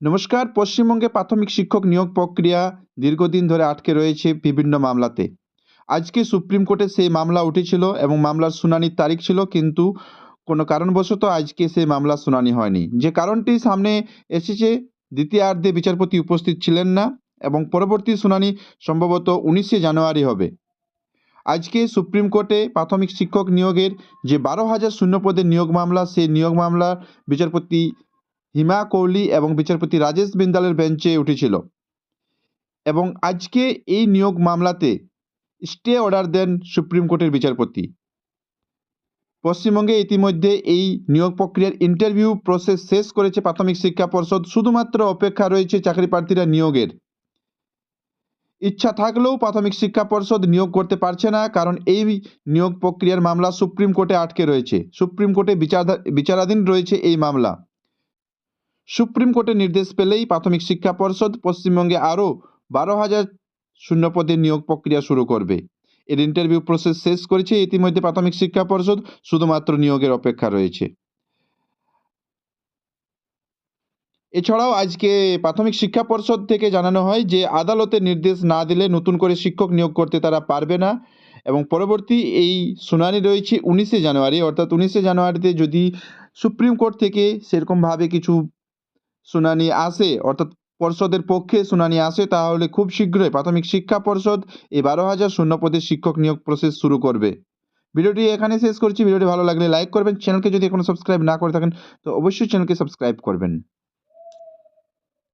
নমস্কার, পশ্চিমবঙ্গে প্রাথমিক শিক্ষক নিয়োগ প্রক্রিয়া দীর্ঘদিন ধরে আটকে রয়েছে বিভিন্ন মামলাতে। আজকে সুপ্রিম কোর্টে সেই মামলা উঠেছিল এবং মামলার শুনানির তারিখ ছিল, কিন্তু কোনো কারণবশত আজকে সেই মামলা শুনানি হয়নি। যে কারণটি সামনে এসেছে, দ্বিতীয়ার্ধে বিচারপতি উপস্থিত ছিলেন না এবং পরবর্তী শুনানি সম্ভবত উনিশে জানুয়ারি হবে। আজকে সুপ্রিম কোর্টে প্রাথমিক শিক্ষক নিয়োগের যে বারো হাজার শূন্য পদের নিয়োগ মামলা, সেই নিয়োগ মামলা বিচারপতি হিমা কোহলি এবং বিচারপতি রাজেশ বিন্দালের বেঞ্চে উঠেছিল। এবং আজকে এই নিয়োগ মামলাতে স্টে অর্ডার দেন সুপ্রিম কোর্টের বিচারপতি। পশ্চিমবঙ্গে ইতিমধ্যে এই নিয়োগ প্রক্রিয়ার ইন্টারভিউ প্রসেস শেষ করেছে প্রাথমিক শিক্ষা পর্ষদ। শুধুমাত্র অপেক্ষা রয়েছে চাকরি প্রার্থীরা নিয়োগের। ইচ্ছা থাকলেও প্রাথমিক শিক্ষা পর্ষদ নিয়োগ করতে পারছে না, কারণ এই নিয়োগ প্রক্রিয়ার মামলা সুপ্রিম কোর্টে আটকে রয়েছে। সুপ্রিম কোর্টে বিচার বিচারাধীন রয়েছে এই মামলা। সুপ্রিম কোর্টের নির্দেশ পেলেই প্রাথমিক শিক্ষা পর্ষদ পশ্চিমবঙ্গে আরও বারো হাজার শূন্য পদের নিয়োগ প্রক্রিয়া শুরু করবে। এর ইন্টারভিউ প্রসেস শেষ করেছে ইতিমধ্যে প্রাথমিক শিক্ষা পর্ষদ, শুধুমাত্র নিয়োগের অপেক্ষা রয়েছে। এছাড়াও আজকে প্রাথমিক শিক্ষা পর্ষদ থেকে জানানো হয় যে আদালতের নির্দেশ না দিলে নতুন করে শিক্ষক নিয়োগ করতে তারা পারবে না এবং পরবর্তী এই শুনানি রয়েছে উনিশে জানুয়ারি। অর্থাৎ উনিশে জানুয়ারিতে যদি সুপ্রিম কোর্ট থেকে সেরকমভাবে কিছু শুনানি আসে অর্থাৎ পর্ষদের পক্ষে শুনানি আসে তাহলে খুব শীঘ্রই প্রাথমিক শিক্ষা পর্ষদ এই বারো হাজার শূন্য পদে শিক্ষক নিয়োগ প্রসেস শুরু করবে। ভিডিওটি এখানে শেষ করছি, ভিডিওটি ভালো লাগলে লাইক করবেন চ্যানেলকে যদি এখনও সাবস্ক্রাইব না করে থাকেন, তো অবশ্যই চ্যানেলকে সাবস্ক্রাইব করবেন।